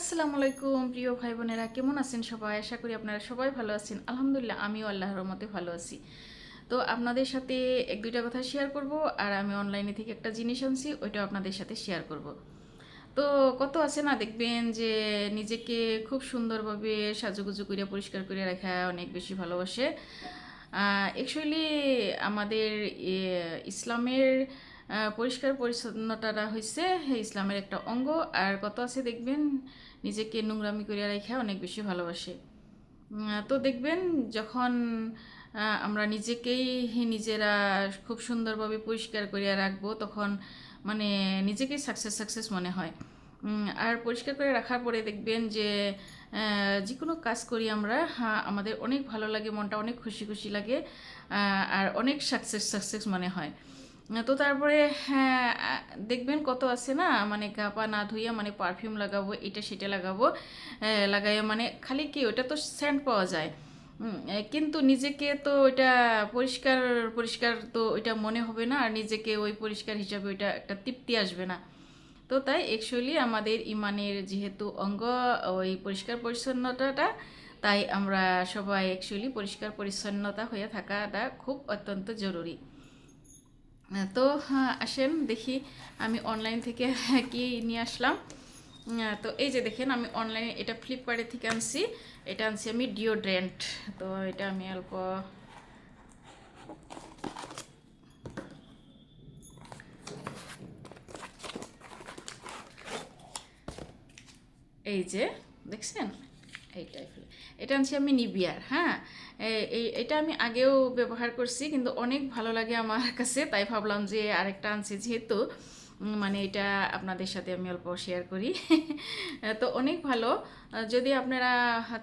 আসসালামু আলাইকুম, প্রিয় ভাই বোনেরা কেমন আছেন সবাই? আশা করি আপনারা সবাই ভালো আছেন। আলহামদুলিল্লাহ, আমিও আল্লাহর মতে ভালো আছি। তো আপনাদের সাথে এক দুইটা কথা শেয়ার করব, আর আমি অনলাইনে থেকে একটা জিনিস আনছি ওইটা আপনাদের সাথে শেয়ার করব। তো কত আছে না, দেখবেন যে নিজেকে খুব সুন্দরভাবে সাজুগুজু করে, পরিষ্কার করে রাখা অনেক বেশি ভালোবাসে। অ্যাকচুয়ালি আমাদের ইসলামের পরিষ্কার পরিচ্ছন্নতাটা হয়েছে ইসলামের একটা অঙ্গ। আর কত আছে দেখবেন, নিজেকে নোংরামি করিয়া রাখা অনেক বেশি ভালোবাসে। তো দেখবেন, যখন আমরা নিজেকেই নিজেরা খুব সুন্দরভাবে পরিষ্কার করিয়া রাখব, তখন মানে নিজেকেই সাকসেস সাকসেস মনে হয়। আর পরিষ্কার করে রাখার পরে দেখবেন যে যে কোনো কাজ করি আমরা আমাদের অনেক ভালো লাগে, মনটা অনেক খুশি খুশি লাগে আর অনেক সাকসেস সাকসেস মনে হয়। তো তারপরে হ্যাঁ দেখবেন কত আছে না মানে গা পা না ধুইয়া মানে পারফিউম লাগাবো, এটা সেটা লাগাবো লাগাইয়া মানে খালি কি ওটা তো সেন্ট পাওয়া যায়। কিন্তু নিজেকে তো ওইটা পরিষ্কার পরিষ্কার তো ওইটা মনে হবে না, আর নিজেকে ওই পরিষ্কার হিসাবে ওইটা একটা তৃপ্তি আসবে না। তো তাই অ্যাকচুয়ালি আমাদের ইমানের যেহেতু অঙ্গ, ওই পরিষ্কার পরিচ্ছন্নতাটা, তাই আমরা সবাই অ্যাকচুয়ালি পরিষ্কার পরিচ্ছন্নতা হয়ে থাকাটা খুব অত্যন্ত জরুরি। তো হ্যাঁ, আসেন দেখি আমি অনলাইন থেকে কি নিয়ে আসলাম। তো এই যে দেখেন আমি অনলাইনে এটা ফ্লিপকার্টের থেকে আনছি। এটা আনছি আমি ডিওড্রেন্ট তো এটা আমি অল্প এই যে দেখছেন? এই টাইপের এটা আনছি আমি নিবিয়ার হ্যাঁ? এই এটা আমি আগেও ব্যবহার করছি, কিন্তু অনেক ভালো লাগে আমার কাছে, তাই ভাবলাম যে আরেকটা আনছি যেহেতু। মানে এটা আপনাদের সাথে আমি অল্প শেয়ার করি। তো অনেক ভালো। যদি আপনারা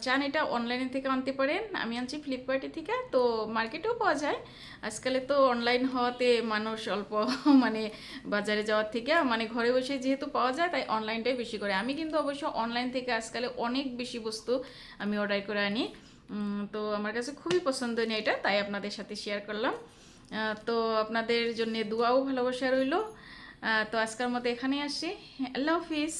চান এটা অনলাইনে থেকে আনতে পারেন। আমি আনছি ফ্লিপকার্টে থেকে। তো মার্কেটেও পাওয়া যায়। আজকালে তো অনলাইন হওয়াতে মানুষ অল্প মানে বাজারে যাওয়ার থেকে মানে ঘরে বসে যেহেতু পাওয়া যায়, তাই অনলাইনটাই বেশি করে। আমি কিন্তু অবশ্য অনলাইন থেকে আজকালে অনেক বেশি বস্তু আমি অর্ডার করে আনি। তো আমার কাছে খুবই পছন্দনীয় এটা, তাই আপনাদের সাথে শেয়ার করলাম। তো আপনাদের জন্য দোয়াও ভালোবাসা রইল। তো আজকের মতো এখানেই আসি। আল্লাহ হাফিজ।